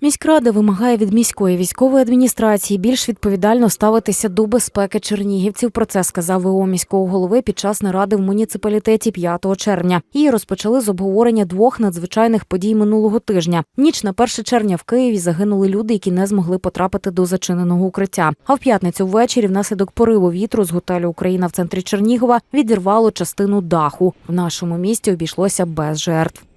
Міськрада вимагає від міської військової адміністрації більш відповідально ставитися до безпеки чернігівців. Про це сказав ВО міського голови під час наради в муніципалітеті 5 червня. Її розпочали з обговорення двох надзвичайних подій минулого тижня. Ніч на 1 червня в Києві загинули люди, які не змогли потрапити до зачиненого укриття. А в п'ятницю ввечері, внаслідок пориву вітру з готелю Україна в центрі Чернігова, відірвало частину даху. В нашому місті обійшлося без жертв.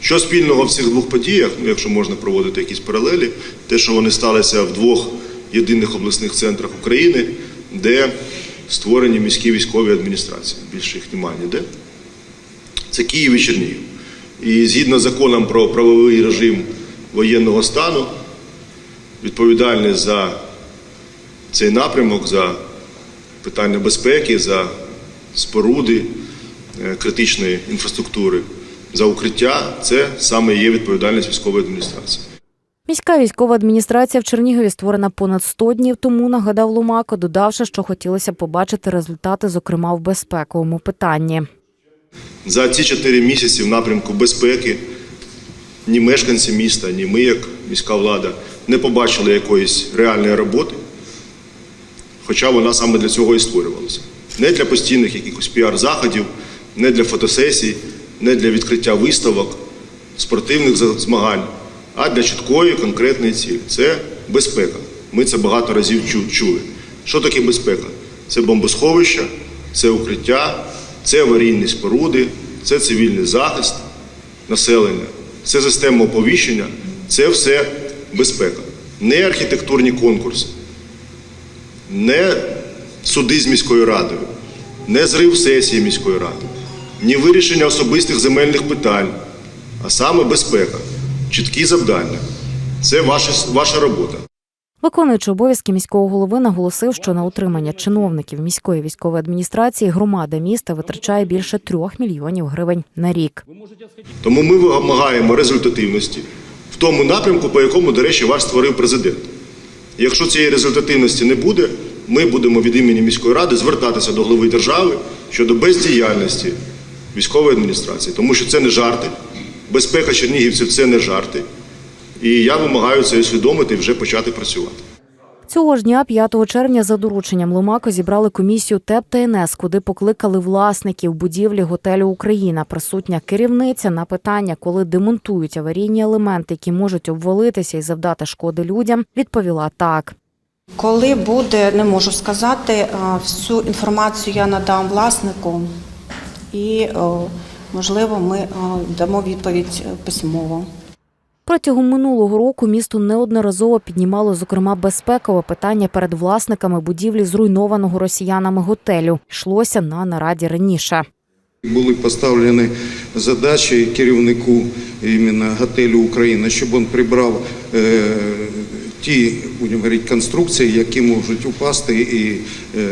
Що спільного в цих двох подіях, ну якщо можна проводити якісь паралелі, те, що вони сталися в двох єдиних обласних центрах України, де створені міські військові адміністрації. Більше їх немає ніде. Це Київ і Чернігів. І згідно з законом про правовий режим воєнного стану, відповідальність за цей напрямок, за питання безпеки, за споруди е, критичної інфраструктури, за укриття це саме є відповідальність військової адміністрації. Міська військова адміністрація в Чернігові створена понад 100 днів тому, нагадав Лумако, додавши, що хотілося побачити результати, зокрема в безпековому питанні. За ці чотири місяці в напрямку безпеки ні мешканці міста, ні ми, як міська влада, не побачили якоїсь реальної роботи, хоча вона саме для цього і створювалася. Не для постійних якихось піар-заходів, не для фотосесій, не для відкриття виставок, спортивних змагань, а для чіткої конкретної цілі. Це безпека. Ми це багато разів чули. Що таке безпека? Це бомбосховища, це укриття, це аварійні споруди, це цивільний захист населення, це система оповіщення, це все безпека. Не архітектурні конкурси, не суди з міською радою, не зрив сесії міської ради, ні вирішення особистих земельних питань, а саме безпека, чіткі завдання. Це ваша, ваша робота. Виконуючи обов'язки міського голови, наголосив, що на утримання чиновників міської військової адміністрації громада міста витрачає більше трьох мільйонів гривень на рік. Тому ми вимагаємо результативності в тому напрямку, по якому, до речі, ваш створив президент. Якщо цієї результативності не буде, ми будемо від імені міської ради звертатися до глави держави щодо бездіяльності військової адміністрації, тому що це не жарти. Безпека чернігівців це не жарти. І я вимагаю це усвідомити і вже почати працювати. Цього ж дня, 5 червня, за дорученням Ломако зібрали комісію ТЕП та НС, куди покликали власників будівлі готелю Україна. Присутня керівниця на питання, коли демонтують аварійні елементи, які можуть обвалитися і завдати шкоди людям, відповіла так. Коли буде, не можу сказати, всю інформацію я надам власнику і, можливо, ми дамо відповідь е, письмово. Протягом минулого року місто неодноразово піднімало зокрема безпекове питання перед власниками будівлі зруйнованого росіянами готелю. Йшлося на нараді раніше. Були поставлені задачі керівнику іменно готелю Україна, щоб він прибрав е, ті, будемо говорити, конструкції, які можуть упасти і е,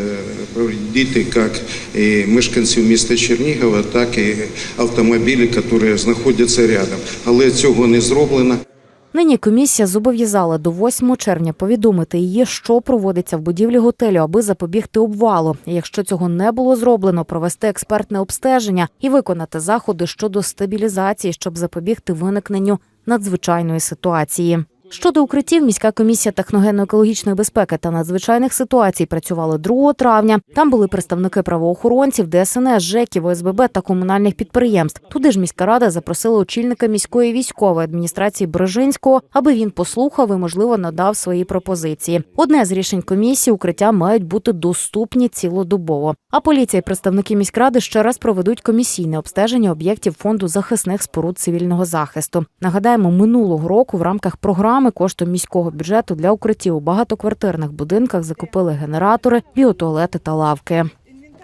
повредити як і мешканців міста Чернігова, так і автомобілі, які знаходяться рядом. Але цього не зроблено. Нині комісія зобов'язала до 8 червня повідомити її, що проводиться в будівлі готелю, аби запобігти обвалу. Якщо цього не було зроблено, провести експертне обстеження і виконати заходи щодо стабілізації, щоб запобігти виникненню надзвичайної ситуації. Щодо укриттів, міська комісія техногенно-екологічної безпеки та надзвичайних ситуацій працювала 2 травня. Там були представники правоохоронців, ДСНС, ЖЕКів, ОСББ та комунальних підприємств. Туди ж міська рада запросила очільника міської військової адміністрації Бережинського, аби він послухав і, можливо, надав свої пропозиції. Одне з рішень комісії укриття мають бути доступні цілодобово. А поліція і представники міськради ще раз проведуть комісійне обстеження об'єктів фонду захисних споруд цивільного захисту. Нагадаємо, минулого року в рамках програми коштом міського бюджету для укриттів у багатоквартирних будинках закупили генератори, біотуалети та лавки.